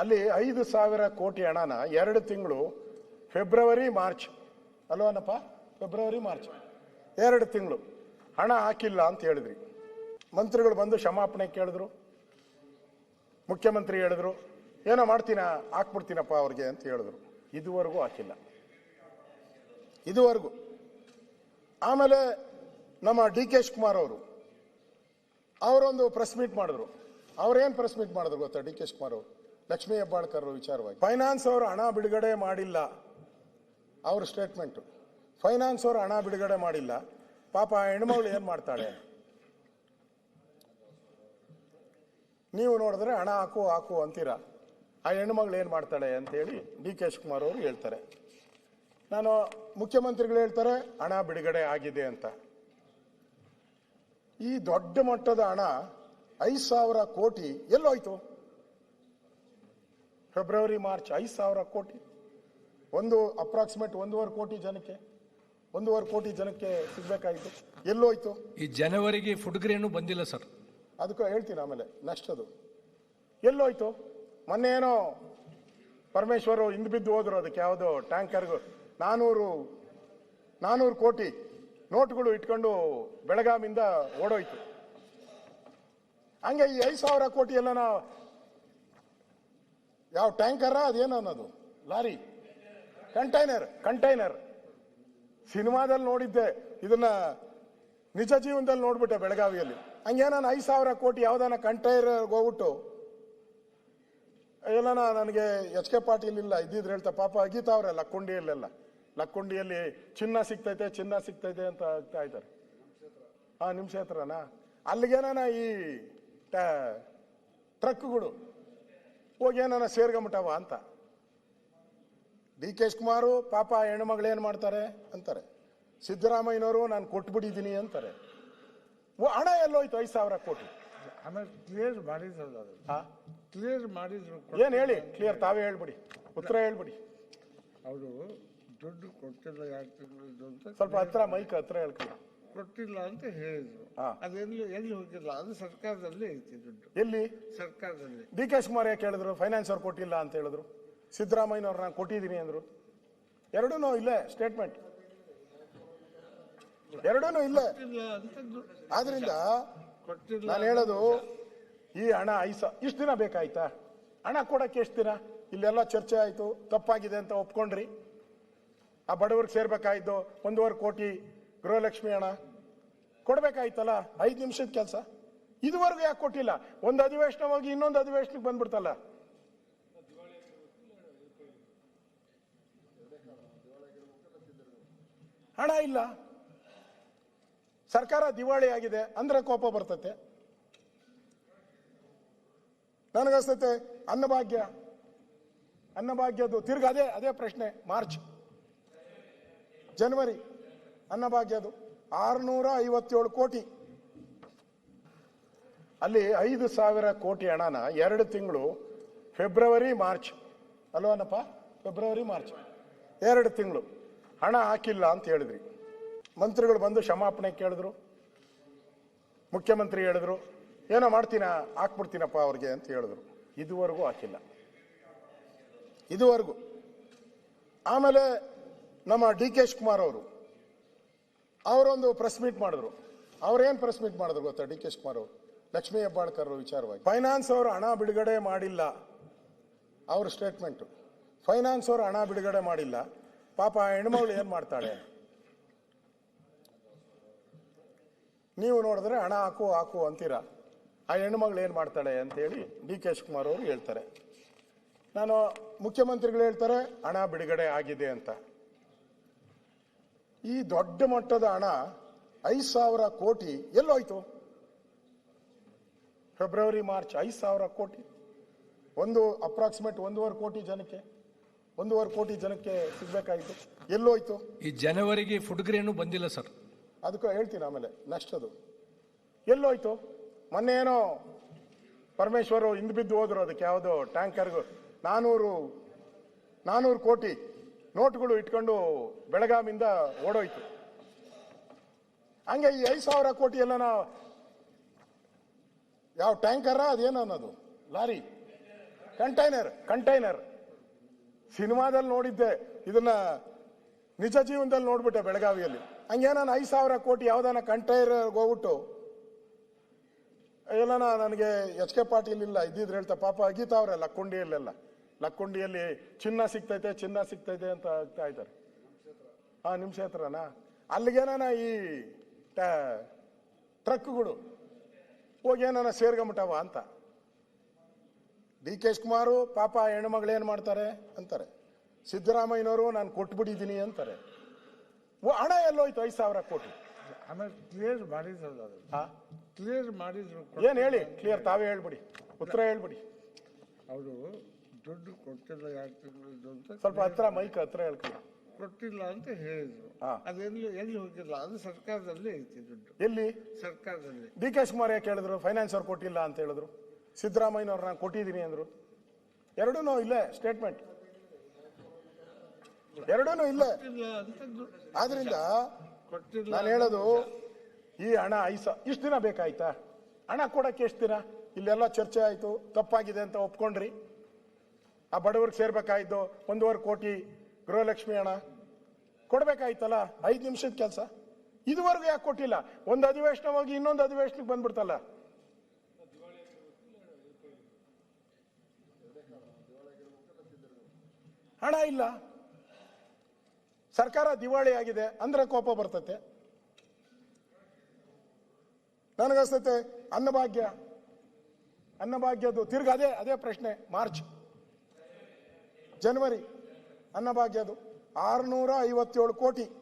ಅಲ್ಲಿ ಐದು ಸಾವಿರ ಕೋಟಿ ಹಣನ ಎರಡು ತಿಂಗಳು, ಫೆಬ್ರವರಿ, ಮಾರ್ಚ್. ಅಲ್ವನಪ್ಪ ಫೆಬ್ರವರಿ, ಮಾರ್ಚ್. ಎರಡು ತಿಂಗಳು. ಹಣ ಹಾಕಿಲ್ಲ ಅಂತ ಹೇಳಿದ್ರಿ. ಮಂತ್ರಿಗಳು ಬಂದು ಕ್ಷಮಾಪಣೆ ಕೇಳಿದ್ರು. ಮುಖ್ಯಮಂತ್ರಿ ಹೇಳಿದ್ರು, ಏನೋ ಮಾಡ್ತೀನ, ಹಾಕ್ಬಿಡ್ತೀನಪ್ಪ ಅವ್ರಿಗೆ ಅಂತ ಹೇಳಿದ್ರು. ಇದುವರೆಗೂ ಹಾಕಿಲ್ಲ. ಇದುವರೆಗೂ. ಆಮೇಲೆ ನಮ್ಮ ಡಿ ಕೆ ಶಿವಕುಮಾರ್ ಅವರು, ಅವರೊಂದು ಪ್ರೆಸ್ ಮೀಟ್ ಮಾಡಿದ್ರು. ಅವ್ರೇನು ಪ್ರೆಸ್ ಮೀಟ್ ಮಾಡಿದ್ರು ಗೊತ್ತಾ ಡಿ ಕೆ ಶಿವಕುಮಾರ್ ಅವರು? ಲಕ್ಷ್ಮೀ ಹೆಬ್ಬಾಳ್ಕರ್ ವಿಚಾರವಾಗಿ. ಫೈನಾನ್ಸ್ ಅವರು ಹಣ ಬಿಡುಗಡೆ ಮಾಡಿಲ್ಲ. ಅವ್ರ ಸ್ಟೇಟ್ಮೆಂಟು. ಫೈನಾನ್ಸ್ ಅವರು ಹಣ ಬಿಡುಗಡೆ ಮಾಡಿಲ್ಲ. ಪಾಪ ಆ ಹೆಣ್ಮಗಳು ಏನು ಮಾಡ್ತಾಳೆ? ನೀವು ನೋಡಿದ್ರೆ ಹಣ ಹಾಕು ಹಾಕು ಅಂತೀರಾ? ಆ ಹೆಣ್ಮಗಳು ಏನು ಮಾಡ್ತಾಳೆ ಅಂತೇಳಿ ಡಿ ಕೆ ಶಿವಕುಮಾರ್ ಅವರು ಹೇಳ್ತಾರೆ. ನಾನು ಮುಖ್ಯಮಂತ್ರಿಗಳು ಹೇಳ್ತಾರೆ ಹಣ ಬಿಡುಗಡೆ ಆಗಿದೆ ಅಂತ. ಈ ದೊಡ್ಡ ಮಟ್ಟದ ಹಣ ಐದು ಸಾವಿರ ಕೋಟಿ ಎಲ್ಲೋಯ್ತು. ಫೆಬ್ರವರಿ ಮಾರ್ಚ್ ಐದು ಸಾವಿರ ಕೋಟಿ. ಒಂದು ಅಪ್ರಾಕ್ಸಿಮೇಟ್ ಒಂದೂವರೆ ಕೋಟಿ ಜನಕ್ಕೆ ಒಂದೂವರೆ ಕೋಟಿ ಜನಕ್ಕೆ ಸಿಗಬೇಕಾಯಿತು. ಎಲ್ಲೋಯ್ತು ಈ ಜನವರಿಗೆ ಫುಡ್ಗ್ರೇನು ಬಂದಿಲ್ಲ ಸರ್ ಅದಕ್ಕೆ ಹೇಳ್ತೀನಿ ಆಮೇಲೆ ನೆಕ್ಸ್ಟ್ ಅದು. ಎಲ್ಲೋಯ್ತು ಮೊನ್ನೆ ಏನೋ ಪರಮೇಶ್ವರು ಹಿಂದೆ ಬಿದ್ದು ಹೋದ್ರು ಅದಕ್ಕೆ ಯಾವುದು ಟ್ಯಾಂಕರ್ಗು. ನಾನೂರು ನಾನೂರು ಕೋಟಿ ನೋಟ್ಗಳು ಇಟ್ಕೊಂಡು ಬೆಳಗಾಮಿಂದ ಓಡೋಯ್ತು. ಹಂಗೆ ಈ ಐದು ಸಾವಿರ ಕೋಟಿ ಎಲ್ಲ ನಾವು ಯಾವ ಟ್ಯಾಂಕರ, ಅದೇನು ಅನ್ನೋದು. ಲಾರಿ. Container container. ಸಿನಿಮಾದಲ್ಲಿ ನೋಡಿದ್ದೆ, ಇದನ್ನ ನಿಜ ಜೀವನದಲ್ಲಿ ನೋಡ್ಬಿಟ್ಟೆ ಬೆಳಗಾವಿಯಲ್ಲಿ. ಹಂಗೆ ನಾನು ಐದು ಸಾವಿರ ಕೋಟಿ ಯಾವ್ದಾನ ಕಂಟೈನರ್ ಹೋಗ್ಬಿಟ್ಟು ಎಲ್ಲ ನನಗೆ ಎಚ್ ಕೆ ಪಾಟೀಲ್ ಇಲ್ಲ, ಇದ್ದಿದ್ರೆ ಹೇಳ್ತಾ, ಪಾಪ ಅಗೀತಾವ್ರೆ ಲಕ್ಕುಂಡಿಯಲ್ಲೆಲ್ಲ. ಲಕ್ಕುಂಡಿಯಲ್ಲಿ ಚಿನ್ನ ಸಿಗ್ತೈತೆ ಚಿನ್ನ ಸಿಗ್ತೈತೆ ಅಂತ ಆಗ್ತಾ ಇದ್ದಾರೆ. ಹಾ ನಿಮ್ಮ ಕ್ಷೇತ್ರನಾ? ಅಲ್ಲಿಗೇನ ಈ ಟ್ರಕ್ಗಳು. ಹೋಗಿ ಏನನ್ನ ಸೇರ್ಕೊಂಬಿಟ್ಟವ ಅಂತ. ಡಿ ಕೆ ಕುಮಾರು ಪಾಪ ಹೆಣ್ಣು ಮಗಳೇನು ಮಾಡ್ತಾರೆ ಅಂತಾರೆ. ಸಿದ್ದರಾಮಯ್ಯನವರು ನಾನು ಕೊಟ್ಬಿಟ್ಟಿದ್ದೀನಿ ಅಂತಾರೆ. ಓ, ಹಣ ಎಲ್ಲೋಯ್ತು ಐದು ಸಾವಿರ ಕೋಟಿ. ಆಮೇಲೆ ಕ್ಲಿಯರ್ ಮಾಡಿದ್ರಲ್ಲ ಅದು. ಕ್ಲಿಯರ್ ಮಾಡಿದ್ರು ಏನು ಹೇಳಿ? ಕ್ಲಿಯರ್ ತಾವೇ ಹೇಳ್ಬಿಡಿ. ಉತ್ತರ ಹೇಳ್ಬಿಡಿ. ಅವರು ದುಡ್ಡು ಕೊಟ್ಟಿಲ್ಲ ಅಂತ ಸ್ವಲ್ಪ ಹತ್ರ ಮೈಕ್ ಹತ್ರ ಹೇಳ್ಕೊಳ್ಳಿ. ಕೊಟ್ಟಿಲ್ಲ ಅಂತ ಹೇಳಿದ್ರು. ಹಾ. ಅದೆಲ್ಲಿ ಎಲ್ಲಿ ಹೋಗಿಲ್ಲ? ಅದು ಸರ್ಕಾರದಲ್ಲಿ ಐತಿ ದುಡ್ಡು ಎಲ್ಲಿ? ಸರ್ಕಾರದಲ್ಲಿ. ಡಿ ಕೆ ಶಿವಕುಮಾರ್ ಯಾಕೆ ಹೇಳಿದ್ರು? ಫೈನಾನ್ಸ್ ಅವ್ರು ಕೊಟ್ಟಿಲ್ಲ ಅಂತ ಹೇಳಿದ್ರು. ಸಿದ್ದರಾಮಯ್ಯನವ್ರು ನಾನು ಕೊಟ್ಟಿದ್ದೀನಿ ಅಂದ್ರು. ಎರಡೂ ಇಲ್ಲೇ ಸ್ಟೇಟ್ಮೆಂಟ್ ಎರಡೂ ಇಲ್ಲೇ. ಕೊಟ್ಟಿಲ್ಲ ಅಂತ ದು- ಆದ್ರಿಂದ ಕೊಟ್ಟಿಲ್ಲ ನಾನು ಹೇಳೋದು ಈ ಹಣ ಐಸ ಇಷ್ಟು ದಿನ ಬೇಕಾಯ್ತಾ? ಹಣ ಕೊಡಕ್ಕೆ ಎಷ್ಟು ದಿನ? ಇಲ್ಲೆಲ್ಲ ಚರ್ಚೆ ಆಯಿತು ತಪ್ಪಾಗಿದೆ ಅಂತ ಒಪ್ಕೊಂಡ್ರಿ. ಆ ಬಡವ್ರಿಗೆ ಸೇರ್ಬೇಕಾಯ್ತು ಒಂದೂವರೆ ಕೋಟಿ ಗೃಹಲಕ್ಷ್ಮಿ ಹಣ. ಕೊಡ್ಬೇಕಾಯ್ತಲ್ಲ? ಐದು ನಿಮಿಷದ ಕೆಲಸ? ಇದುವರೆಗೂ ಯಾಕೆ ಕೊಟ್ಟಿಲ್ಲ? ಒಂದು ಅಧಿವೇಶನ ಹೋಗಿ ಇನ್ನೊಂದು ಅಧಿವೇಶನಕ್ಕೆ ಬಂದ್ಬಿಡ್ತಲ್ಲ? ಹಣ ಇಲ್ಲ. ಸರ್ಕಾರ ದಿವಾಳಿ ಆಗಿದೆ, ಅಂದ್ರೆ ಕೋಪ ಬರ್ತತೆ. ನನಗಸ್ತತೆ ಅನ್ನಭಾಗ್ಯ, ಅನ್ನಭಾಗ್ಯದ್ದು ತಿರ್ಗ ಅದೇ ಅದೇ ಪ್ರಶ್ನೆ, ಮಾರ್ಚ್, ಜನವರಿ ಅನ್ನಭಾಗ್ಯದು ಆರುನೂರ ಐವತ್ತೇಳು ಕೋಟಿ. ಅಲ್ಲಿ ಐದು ಸಾವಿರ ಕೋಟಿ ಹಣನ ಎರಡು ತಿಂಗಳು ಫೆಬ್ರವರಿ, ಮಾರ್ಚ್. ಅಲ್ವನಪ್ಪ ಫೆಬ್ರವರಿ, ಮಾರ್ಚ್. ಎರಡು ತಿಂಗಳು ಹಣ ಹಾಕಿಲ್ಲ ಅಂತ ಹೇಳಿದ್ರಿ. ಮಂತ್ರಿಗಳು ಬಂದು ಕ್ಷಮಾಪಣೆ ಕೇಳಿದ್ರು. ಮುಖ್ಯಮಂತ್ರಿ ಹೇಳಿದ್ರು, ಏನೋ ಮಾಡ್ತೀನ, ಹಾಕ್ಬಿಡ್ತೀನಪ್ಪ ಅವ್ರಿಗೆ ಅಂತ ಹೇಳಿದ್ರು. ಇದುವರೆಗೂ ಹಾಕಿಲ್ಲ. ಇದುವರೆಗೂ. ಆಮೇಲೆ ನಮ್ಮ ಡಿ ಕೆ ಶಿವಕುಮಾರ್ ಅವರು ಅವರೊಂದು ಪ್ರೆಸ್ ಮೀಟ್ ಮಾಡಿದ್ರು. ಅವ್ರೇನ್ ಪ್ರೆಸ್ ಮೀಟ್ ಮಾಡಿದ್ರು ಗೊತ್ತಾ ಡಿ ಕೆ ಶಿವಕುಮಾರ್ ಅವರು? ಲಕ್ಷ್ಮೀ ಹೆಬ್ಬಾಳ್ಕರ್ ವಿಚಾರವಾಗಿ. ಫೈನಾನ್ಸ್ ಅವರು ಹಣ ಬಿಡುಗಡೆ ಮಾಡಿಲ್ಲ. ಅವ್ರ ಸ್ಟೇಟ್ಮೆಂಟ್ ಫೈನಾನ್ಸ್ ಅವರು ಹಣ ಬಿಡುಗಡೆ ಮಾಡಿಲ್ಲ. ಪಾಪ ಆ ಹೆಣ್ಮಗಳು ಏನು ಮಾಡ್ತಾಳೆ? ನೀವು ನೋಡಿದ್ರೆ ಹಣ ಹಾಕು ಹಾಕು ಅಂತೀರಾ? ಆ ಹೆಣ್ಮಗಳು ಏನು ಮಾಡ್ತಾಳೆ ಅಂತೇಳಿ ಡಿ ಕೆ ಶಿವಕುಮಾರ್ ಅವರು ಹೇಳ್ತಾರೆ. ನಾನು ಮುಖ್ಯಮಂತ್ರಿಗಳು ಹೇಳ್ತಾರೆ ಹಣ ಬಿಡುಗಡೆ ಆಗಿದೆ ಅಂತ. ಈ ದೊಡ್ಡ ಮಟ್ಟದ ಹಣ ಐದು ಸಾವಿರ ಕೋಟಿ ಎಲ್ಲೋಯ್ತು. ಫೆಬ್ರವರಿ ಮಾರ್ಚ್ ಐದು ಸಾವಿರ ಕೋಟಿ. ಒಂದು ಅಪ್ರಾಕ್ಸಿಮೇಟ್ ಒಂದೂವರೆ ಕೋಟಿ ಜನಕ್ಕೆ ಒಂದೂವರೆ ಕೋಟಿ ಜನಕ್ಕೆ ಸಿಗ್ಬೇಕಾಯ್ತು. ಎಲ್ಲೋಯ್ತು. ಈ ಜನವರಿಗೆ ಫುಡ್ ಗ್ರೇನು ಬಂದಿಲ್ಲ ಸರ್. ಅದಕ್ಕೆ ಹೇಳ್ತೀನಿ ಆಮೇಲೆ ನೆಕ್ಸ್ಟ್ ಅದು. ಎಲ್ಲೋಯ್ತು. ಮೊನ್ನೆ ಏನೋ ಪರಮೇಶ್ವರು ಹಿಂದ್ ಬಿದ್ದು ಹೋದ್ರು ಅದಕ್ಕೆ ಯಾವುದೋ ಟ್ಯಾಂಕರ್ಗು. ನಾನೂರು ನಾನೂರು ಕೋಟಿ. ನೋಟ್ಗಳು ಇಟ್ಕೊಂಡು ಬೆಳಗಾಮಿಂದ ಓಡೋಯ್ತು. ಹಂಗೆ ಈ ಐದು ಸಾವಿರ ಕೋಟಿ ಎಲ್ಲ ಯಾವ ಟ್ಯಾಂಕರ ಅದೇನು ಅನ್ನೋದು? ಲಾರಿ. Container container. ಸಿನಿಮಾದಲ್ಲಿ ನೋಡಿದ್ದೆ, ಇದನ್ನ ನಿಜ ಜೀವನದಲ್ಲಿ ನೋಡ್ಬಿಟ್ಟೆ ಬೆಳಗಾವಿಯಲ್ಲಿ. ಹಂಗೆ ನಾನು ಐದು ಸಾವಿರ ಕೋಟಿ ಯಾವ್ದಾನ ಕಂಟೈನರ್ ಹೋಗ್ಬಿಟ್ಟು, ಎಲ್ಲನ ನನಗೆ ಎಚ್ ಕೆ ಪಾಟೀಲ್ ಇಲ್ಲ, ಇದ್ದಿದ್ರೆ ಹೇಳ್ತಾ, ಪಾಪ ಅಗೀತಾವ್ರೆ ಲಕ್ಕುಂಡಿಯಲ್ಲೆಲ್ಲ ಲಕ್ಕುಂಡಿಯಲ್ಲಿ ಚಿನ್ನ ಸಿಗ್ತೈತೆ ಚಿನ್ನ ಸಿಗ್ತೈತೆ ಅಂತ ಆಗ್ತಾ ಇದ್ದಾರೆ. ಆ ನಿಮ್ಮ ಕ್ಷೇತ್ರನಾ? ಅಲ್ಲಿಗೇನ ಈ ಟ್ರಕ್ಗಳು ಹೋಗಿ ಏನಾನ ಸೇರ್ಕೊಂಬಿಟ್ಟವ ಅಂತ. ಡಿ ಕೆ ಕುಮಾರು ಪಾಪ ಹೆಣ್ಮಗಳು ಏನು ಮಾಡ್ತಾರೆ ಅಂತಾರೆ. ಸಿದ್ದರಾಮಯ್ಯನವರು ನಾನು ಕೊಟ್ಬಿಟ್ಟಿದ್ದೀನಿ ಅಂತಾರೆ. ಓ, ಹಣ ಎಲ್ಲೋಯ್ತು ಐದು ಸಾವಿರ ಕೋಟಿ. ಆಮೇಲೆ ಕ್ಲಿಯರ್ ಮಾಡಿದ್ರು ಹಾ ಕ್ಲಿಯರ್ ಮಾಡಿದ್ರು ಏನು ಹೇಳಿ? ಕ್ಲಿಯರ್ ತಾವೇ ಹೇಳ್ಬಿಡಿ. ಉತ್ತರ ಹೇಳ್ಬಿಡಿ. ಅವರು ದುಡ್ಡು ಕೊಟ್ಟಿಲ್ಲ ಎರಡು ಅಂತ ಸ್ವಲ್ಪ ಹತ್ರ ಮೈಕ್ ಹತ್ರ ಹೇಳ್ಕೊಳ್ಳಿ ಕೊಟ್ಟಿಲ್ಲ ಅಂತ ಹೇಳಿದ್ರು. ಹಾ. ಅದೆಲ್ಲಿ ಎಲ್ಲಿ ಹೋಗಿಲ್ಲ? ಅದು ಸರ್ಕಾರದಲ್ಲೇ ಐತಿ ದುಡ್ಡು. ಎಲ್ಲಿ? ಸರ್ಕಾರದಲ್ಲಿ. ಡಿ ಕೆ ಶಿವಕುಮಾರ್ ಯಾಕೆ ಹೇಳಿದ್ರು? ಫೈನಾನ್ಸ್ ಅವ್ರು ಕೊಟ್ಟಿಲ್ಲ ಅಂತ ಹೇಳಿದ್ರು. ಸಿದ್ದರಾಮಯ್ಯನವ್ರು ನಾನು ಕೊಟ್ಟಿದ್ದೀನಿ ಅಂದ್ರು. ಎರಡೂ ಇಲ್ಲೇ ಸ್ಟೇಟ್ಮೆಂಟ್ ಎರಡೂ ಇಲ್ಲೇ. ಕೊಟ್ಟಿಲ್ಲ ಅಂತ ದು- ಆದ್ರಿಂದ ಕೊಟ್ಟಿಲ್ಲ ನಾನು ಹೇಳೋದು ಈ ಹಣ ಐಸ ಇಷ್ಟು ದಿನ ಬೇಕಾಯ್ತಾ? ಹಣ ಕೊಡಕ್ಕೆ ಎಷ್ಟು ದಿನ? ಇಲ್ಲೆಲ್ಲ ಚರ್ಚೆ ಆಯ್ತು ತಪ್ಪಾಗಿದೆ ಅಂತ ಒಪ್ಕೊಂಡ್ರಿ. ಆ ಬಡವ್ರಿಗೆ ಸೇರ್ಬೇಕಾಯ್ತು, ಒಂದೂವರೆ ಕೋಟಿ ಗೃಹಲಕ್ಷ್ಮಿ ಹಣ ಕೊಡ್ಬೇಕಾಯ್ತಲ್ಲ, ಐದು ನಿಮಿಷದ ಕೆಲಸ? ಇದುವರೆಗೂ ಯಾಕೆ ಕೊಟ್ಟಿಲ್ಲ? ಒಂದು ಅಧಿವೇಶನ ಹೋಗಿ ಇನ್ನೊಂದು ಅಧಿವೇಶನಕ್ಕೆ ಬಂದ್ಬಿಡ್ತಲ್ಲ. ಹಣ ಇಲ್ಲ. ಸರ್ಕಾರ ದಿವಾಳಿ ಆಗಿದೆ, ಅಂದ್ರೆ ಕೋಪ ಬರ್ತತೆ. ನನಗಸ್ತತೆ ಅನ್ನಭಾಗ್ಯ, ಅನ್ನಭಾಗ್ಯದ್ದು ತಿರ್ಗ ಅದೇ ಅದೇ ಪ್ರಶ್ನೆ, ಮಾರ್ಚ್. ಜನವರಿ ಅನ್ನಭಾಗ್ಯದು ಆರುನೂರ ಐವತ್ತೇಳು ಕೋಟಿ.